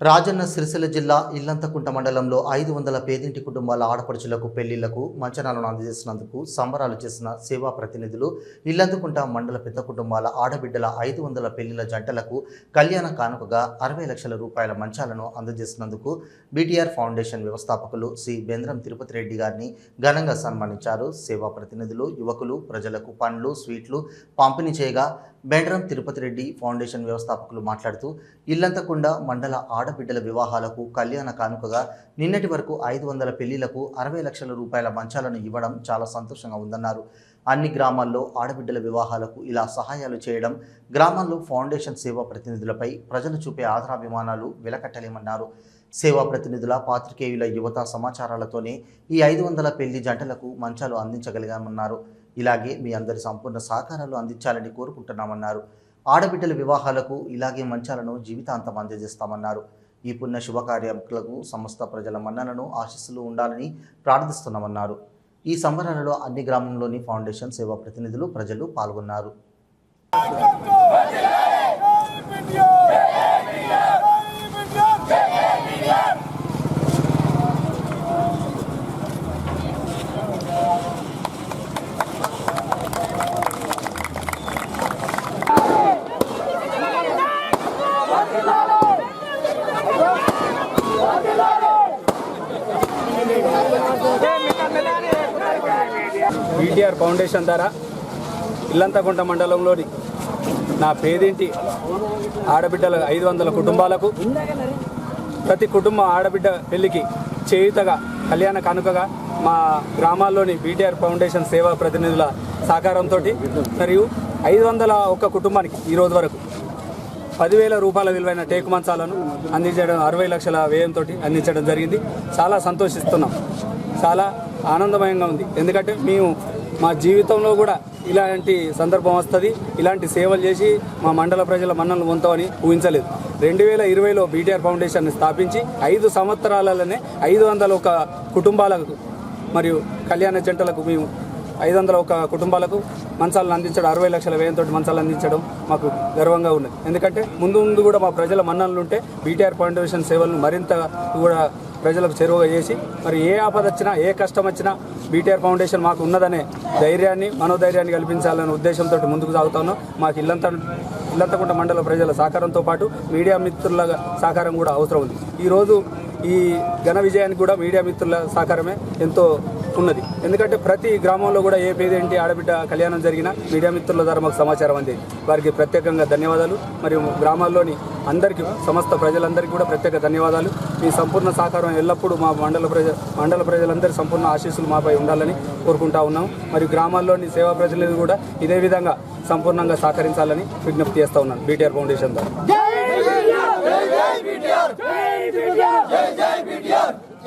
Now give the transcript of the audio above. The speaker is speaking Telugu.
రాజన్న సిరిసిల్ల జిల్లా ఇల్లంతకుంట మండలంలో ఐదు వందల పేదింటి కుటుంబాల ఆడపడుచులకు పెళ్ళిళ్ళకు మంచనాలను అందజేసినందుకు సంబరాలు చేసిన సేవా ప్రతినిధులు ఇల్లంతకుంట మండల పెద్ద కుటుంబాల ఆడబిడ్డల ఐదు వందల పెళ్ళిళ్ళ జంటలకు కళ్యాణ కానుకగా అరవై లక్షల రూపాయల మంచాలను అందజేసినందుకు బీటీఆర్ ఫౌండేషన్ వ్యవస్థాపకులు శ్రీ బేంద్రం తిరుపతి రెడ్డి గారిని ఘనంగా సన్మానించారు. సేవా ప్రతినిధులు యువకులు ప్రజలకు పండ్లు స్వీట్లు పంపిణీ చేయగా బెండ్రం తిరుపతి రెడ్డి ఫౌండేషన్ వ్యవస్థాపకులు మాట్లాడుతూ ఇల్లంతకుండా మండల ఆడబిడ్డల వివాహాలకు కళ్యాణ కానుకగా నిన్నటి వరకు ఐదు వందల పెళ్ళిలకు అరవై లక్షల రూపాయల మంచాలను ఇవ్వడం చాలా సంతోషంగా ఉందన్నారు. అన్ని గ్రామాల్లో ఆడబిడ్డల వివాహాలకు ఇలా సహాయాలు చేయడం గ్రామాల్లో ఫౌండేషన్ సేవా ప్రతినిధులపై ప్రజలు చూపే ఆదరాభిమానాలు వెలకట్టలేమన్నారు. సేవా ప్రతినిధుల పాత్రికేయుల యువత సమాచారాలతోనే ఈ ఐదు వందల పెళ్ళి జంటలకు మంచాలు అందించగలిగామన్నారు. ఇలాగే మీ అందరి సంపూర్ణ సహకారాలు అందించాలని కోరుకుంటున్నామన్నారు. ఆడబిడ్డల వివాహాలకు ఇలాగే మంచాలను జీవితాంతం అందజేస్తామన్నారు. ఈ పుణ్య శుభకార్యములకు సమస్త ప్రజల మన్ననను ఆశీస్సులు ఉండాలని ప్రార్థిస్తున్నామన్నారు. ఈ సంబరాలలో అన్ని గ్రామంలోని ఫౌండేషన్ సేవా ప్రతినిధులు ప్రజలు పాల్గొన్నారు. బీటీఆర్ ఫౌండేషన్ ద్వారా ఇల్లంతకుంట మండలంలోని నా పేదింటి ఆడబిడ్డల ఐదు వందల కుటుంబాలకు ప్రతి కుటుంబ ఆడబిడ్డ పెళ్ళికి చేయుతగా కళ్యాణ కానుకగా మా గ్రామాల్లోని బీటీఆర్ ఫౌండేషన్ సేవా ప్రతినిధుల సహకారంతో మరియు ఐదు వందల ఒక్క కుటుంబానికి ఈరోజు వరకు పదివేల రూపాయల విలువైన టేకు మంచాలను అందించడం అరవై లక్షల వ్యయంతో అందించడం జరిగింది. చాలా సంతోషిస్తున్నాం. చాలా ఆనందమయంగా ఉంది. ఎందుకంటే మేము మా జీవితంలో కూడా ఇలాంటి సందర్భం వస్తుంది. ఇలాంటి సేవలు చేసి మా మండల ప్రజల మన్నలు పొందామని ఊహించలేదు. రెండు వేల ఇరవైలో బీటీఆర్ ఫౌండేషన్ స్థాపించి ఐదు సంవత్సరాలలోనే ఐదు వందల ఒక కుటుంబాలకు మరియు కళ్యాణ జంటలకు మేము ఐదు వందల ఒక కుటుంబాలకు మంచాలను అందించడం అరవై లక్షల వ్యయంతో మంచాలు అందించడం మాకు గర్వంగా ఉన్నది. ఎందుకంటే ముందు ముందు కూడా మా ప్రజల మన్నలు ఉంటే బీటీఆర్ ఫౌండేషన్ సేవలను మరింత కూడా ప్రజలకు చేరువగా చేసి మరి ఏ ఆపద వచ్చినా ఏ కష్టం వచ్చినా బీటీఆర్ ఫౌండేషన్ మాకు ఉన్నదనే ధైర్యాన్ని మనోధైర్యాన్ని కల్పించాలనే ఉద్దేశంతో ముందుకు సాగుతాను మాకు ఇల్లంతా ఇల్లంతకుంట మండల ప్రజల సహకారంతో పాటు మీడియా మిత్రుల సహకారం కూడా అవసరం ఉంది. ఈరోజు ఈ ఘన విజయానికి కూడా మీడియా మిత్రుల సహకారమే ఎంతో ఉన్నది. ఎందుకంటే ప్రతి గ్రామంలో కూడా ఏ పేదేంటి ఆడబిడ్డ కళ్యాణం జరిగినా మీడియా మిత్రుల ద్వారా మాకు సమాచారం అందేది. వారికి ప్రత్యేకంగా ధన్యవాదాలు. మరియు గ్రామాల్లోని అందరికీ సమస్త ప్రజలందరికీ కూడా ప్రత్యేక ధన్యవాదాలు. మీ సంపూర్ణ సహకారం ఎల్లప్పుడూ మా మండల ప్రజ మండల ప్రజలందరి సంపూర్ణ ఆశీస్సులు మాపై ఉండాలని కోరుకుంటా ఉన్నాం మరియు గ్రామాల్లోని సేవా ప్రజలు కూడా ఇదే విధంగా సంపూర్ణంగా సహకరించాలని విజ్ఞప్తి చేస్తా ఉన్నాను. బీటీఆర్ ఫౌండేషన్ ద్వారా.